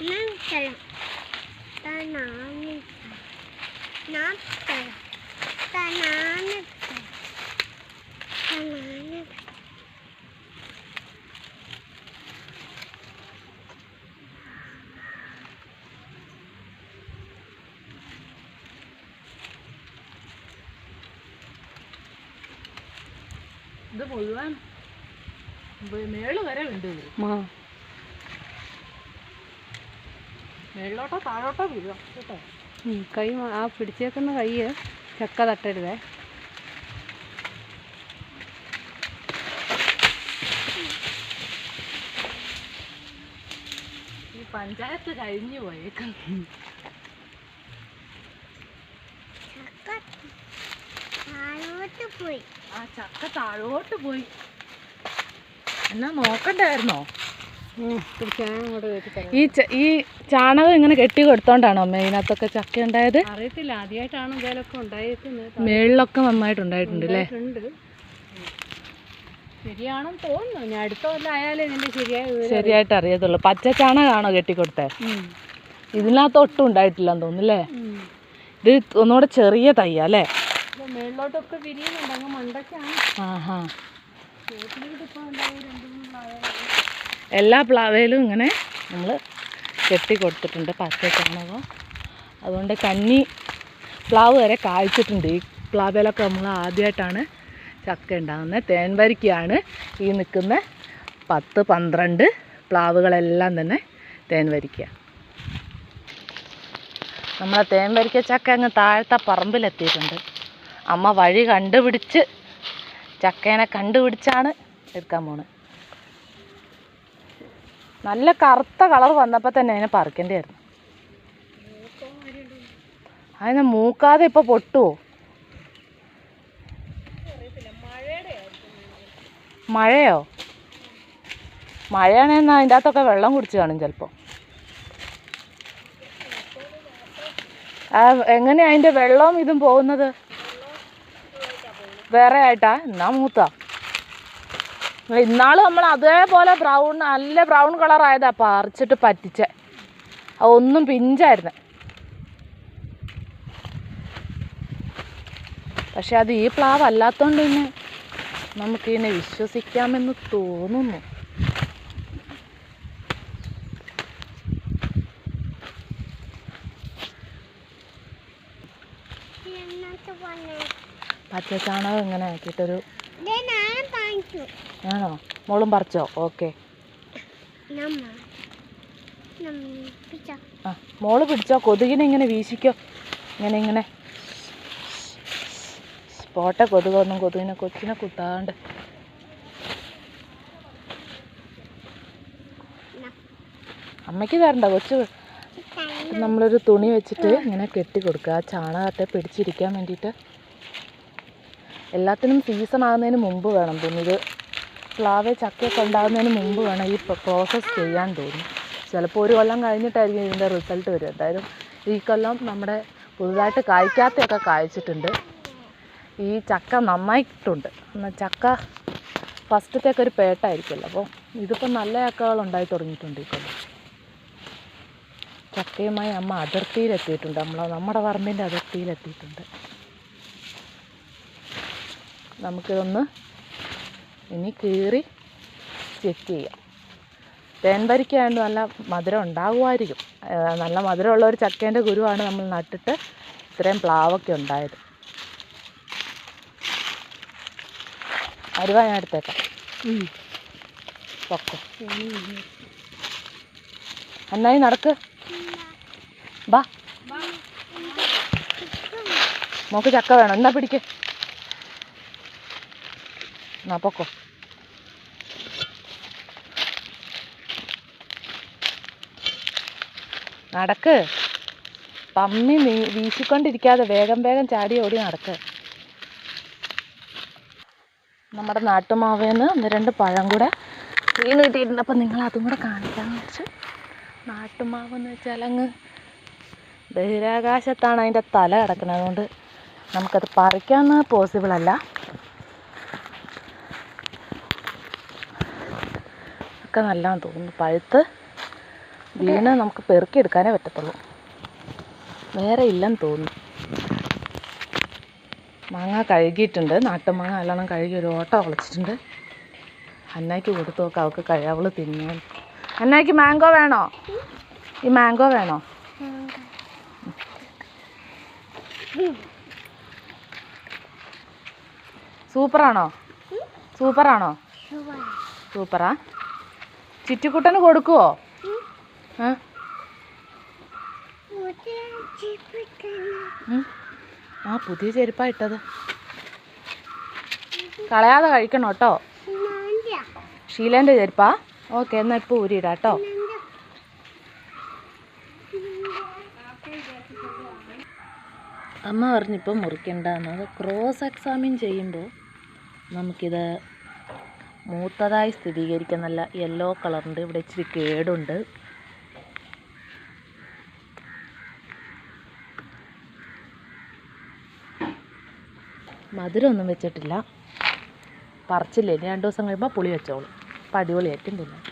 Nang Tanamit. Napta. Tanamit. Tanamit. ഇത് മുഴുവൻ വെ- മേൾ വരെ ഉണ്ട് ഇത് ആ മേളിലോട്ടോ താഴോട്ടോ വീഴും കേട്ടോ? കൈ ആ പിടിച്ചേക്കുന്ന കൈ ചക്ക തട്ടരുതേ. ഈ പഞ്ചായത്ത് കഴിഞ്ഞു പോയേക്കും പോയി. ആ ചക്ക താഴോട്ട് പോയി. എന്നാ നോക്കണ്ടായിരുന്നോ? ഈ ഈ ചാണകം ഇങ്ങനെ കെട്ടി കൊടുത്തോണ്ടാണോ അമ്മ ഇതിനകത്തൊക്കെ ചക്ക ഉണ്ടായത്? അറിയത്തില്ല ആദ്യമായിട്ടാണ് ഇതിലൊക്കെ ഉണ്ടായിരിക്കുന്നത് മേളിലൊക്കെ നന്നായിട്ടുണ്ടായിട്ടുണ്ട് അല്ലേ? ഉണ്ട് ശരിയാണെന്ന് തോന്നുന്നു. ഞാൻ അടുത്ത കൊല്ലം ആയാലേ ഇതിന്റെ ശരിയായ ശരിയായിട്ട് അറിയത്തുള്ളൂ. പച്ച ചാണകമാണോ കെട്ടിക്കൊടുത്തേ. ഇതിനകത്ത് ഒട്ടും ഉണ്ടായിട്ടില്ലെന്ന് തോന്നുന്നല്ലേ. ഇത് ഒന്നുകൂടെ ചെറിയ തയ്യാ അല്ലേ? മേളിലോട്ടൊക്കെ വിരിയുന്നുണ്ട്. അങ്ങ് മണ്ടയ്ക്കാണ്. ആഹാ. ചോട്ടിലിപ്പോൾ ഉണ്ടാവും രണ്ട് മൂന്ന് പ്രായം എല്ലാ പ്ലാവയിലും ഇങ്ങനെ നമ്മൾ കെട്ടി കൊടുത്തിട്ടുണ്ട് പച്ച ചാണകം അതുകൊണ്ട് കന്നി പ്ലാവ് വരെ കായ്ച്ചിട്ടുണ്ട്. ഈ പ്ലാവയിലൊക്കെ നമ്മൾ ആദ്യമായിട്ടാണ് ചക്ക ഉണ്ടാകുന്നത്. തേൻവരിക്കയാണ് ഈ നിൽക്കുന്ന പത്ത് പന്ത്രണ്ട് പ്ലാവുകളെല്ലാം തന്നെ തേൻവരിക്ക നമ്മളെ തേൻവരിക്ക ചക്ക അങ്ങ് താഴത്തെ പറമ്പിലെത്തിയിട്ടുണ്ട്. അമ്മ വഴി കണ്ടുപിടിച്ച് ചക്കേനെ കണ്ടുപിടിച്ചാണ് എടുക്കാൻ പോണത്. നല്ല കറുത്ത കളർ വന്നപ്പോൾ തന്നെ അതിനെ പറിക്കേണ്ടിയായിരുന്നു. അതിനെ മൂക്കാതെ ഇപ്പോൾ പൊട്ടുവോ? മഴയോ? മഴയാണെന്നാൽ അതിന്റെ അകത്തൊക്കെ വെള്ളം കുടിച്ച് കാണും ചിലപ്പോൾ എങ്ങനെയാണ് എങ്ങനെയാ അതിന്റെ വെള്ളവും ഇതും പോകുന്നത്? വേറെ ആയിട്ടാ? എന്നാ മൂത്താ? ഇന്നാൾ നമ്മൾ അതേപോലെ ബ്രൗൺ നല്ല ബ്രൗൺ കളർ ആയതാ പറിച്ചിട്ട് പറ്റിച്ച. ഒന്നും പിഞ്ചായിരുന്നു. പക്ഷെ അത് ഈ പ്ലാവ് അല്ലാത്തതുകൊണ്ട് തന്നെ നമുക്കിതിനെ വിശ്വസിക്കാമെന്ന് തോന്നുന്നു. പച്ചച്ചാണകം പറഞ്ഞേ പച്ച ചാണകം ഇങ്ങനെ ആക്കിയിട്ടൊരു ആണോ? മോളും പറിച്ചോ? ഓക്കെ. ആ മോൾ പിടിച്ചോ? കൊതുകിനെ ഇങ്ങനെ വീശിക്കോ? ഇങ്ങനെ ഇങ്ങനെ. പോട്ടെ കൊതുകൊന്നും കൊതുകിനെ കൊച്ചിനെ കുത്താണ്ട്. അമ്മയ്ക്ക് തരണ്ട കൊച്ചു. നമ്മളൊരു തുണി വെച്ചിട്ട് ഇങ്ങനെ കെട്ടി കൊടുക്കുക ആ ചാണകത്തെ പിടിച്ചിരിക്കാൻ വേണ്ടിയിട്ട്. എല്ലാത്തിനും സീസൺ ആകുന്നതിന് മുമ്പ് വേണം തോന്നുന്നു. ഇത് പ്ലാവ് ചക്കയൊക്കെ ഉണ്ടാകുന്നതിന് മുമ്പ് വേണം ഈ പ്രോസസ്സ് ചെയ്യാൻ തോന്നും ചിലപ്പോൾ ഒരു കൊല്ലം കഴിഞ്ഞിട്ടായിരിക്കും ഇതിന്റെ റിസൾട്ട് വരും എന്തായാലും ഈ കൊല്ലം നമ്മുടെ പുതുതായിട്ട് കായ്ക്കാത്തയൊക്കെ കായ്ച്ചിട്ടുണ്ട്. ഈ ചക്ക നന്നായിട്ടുണ്ട്. എന്നാൽ ചക്ക ഫസ്റ്റത്തേക്ക് ഒരു പേട്ടായിരിക്കുമല്ലോ. അപ്പോൾ ഇതിപ്പോൾ നല്ല ചക്കകൾ ഉണ്ടായി തുടങ്ങിയിട്ടുണ്ട് കൊല്ലം. ചക്കയുമായി അമ്മ അതിർത്തിയിലെത്തിയിട്ടുണ്ട്. നമ്മൾ നമ്മുടെ പറമ്പിന്റെ അതിർത്തിയിലെത്തിയിട്ടുണ്ട്. നമുക്കിതൊന്ന് ഇനി കീറി ചെക്ക് ചെയ്യാം. തേൻവരിക്കായതുകൊണ്ട് നല്ല മധുരം ഉണ്ടാകുമായിരിക്കും നല്ല മധുരമുള്ള ഒരു ചക്കേന്റെ ഗുരുവാണ് നമ്മൾ നട്ടിട്ട് ഇത്രയും പ്ലാവൊക്കെ ഉണ്ടായത്. അരുവ ഞാൻ എടുത്തേക്കാം. പൊക്കോ. എന്നായി നടക്ക്. ബാ മോക്ക് ചക്ക വേണം. എന്നാ പിടിക്ക്. എന്നാ പൊക്കോ നടക്ക്. പമ്മി വീശിക്കൊണ്ടിരിക്കാതെ വേഗം വേഗം ചാടി ഓടി നടക്ക്. നമ്മുടെ നാട്ടുമാവേന്ന് ഒന്ന് രണ്ട് പഴം കൂടെ വീണ് കിട്ടിയിട്ടുണ്ട് അപ്പം നിങ്ങൾ അതും കൂടെ കാണിക്കാമെന്ന് വെച്ച് നാട്ടുമാവെന്ന് വെച്ചാൽ അങ്ങ് ബഹിരാകാശത്താണ് അതിന്റെ തല കിടക്കുന്നത് അതുകൊണ്ട് നമുക്കത് പറിക്കാൻ പോസിബിൾ അല്ല. ഒക്കെ നല്ലതാന്ന് തോന്നുന്നു. പഴുത്ത് വീണ് നമുക്ക് പെറുക്കിയെടുക്കാനേ പറ്റത്തുള്ളൂ. വേറെ ഇല്ലെന്ന് തോന്നുന്നു. മാങ്ങ കഴുകിയിട്ടുണ്ട്. നാട്ടുമാങ്ങ നല്ലോണം കഴുകി ഒരു ഓട്ട കളിച്ചിട്ടുണ്ട് അന്നയ്ക്ക് കൊടുത്തു നോക്കാം അവൾക്ക് കഴിയാവൾ തിന്നാൻ. അന്നയ്ക്ക് മാംഗോ വേണോ? ഈ മാംഗോ വേണോ? സൂപ്പറാണോ? സൂപ്പറാണോ? സൂപ്പറാ. ചിറ്റിക്കുട്ടന് കൊടുക്കുവോ? ആ ആ പുതിയ ചെരുപ്പാ ഇട്ടത്. കളയാതെ കഴിക്കണം കേട്ടോ ഷീലേന്റെ ചെരുപ്പാ? ഓക്കെ എന്നാൽ ഇപ്പോൾ ഊരിയിടാം കേട്ടോ അമ്മ പറഞ്ഞിപ്പോൾ മുറിക്കണ്ടെന്ന് അത് ക്രോസ് എക്സാമിൻ ചെയ്യുമ്പോൾ നമുക്കിത് മൂത്തതായി സ്ഥിരീകരിക്കാൻ നല്ല യെല്ലോ കളറുണ്ട് ഇവിടെ ഇച്ചിരി കേടുണ്ട്. മധുരമൊന്നും വെച്ചിട്ടില്ല. പറിച്ചില്ലേ? ഇനി രണ്ട് ദിവസം കഴിയുമ്പോൾ പുളി വെച്ചോളും. അപ്പം അടിപൊളിയായിട്ടും തിന്നാം.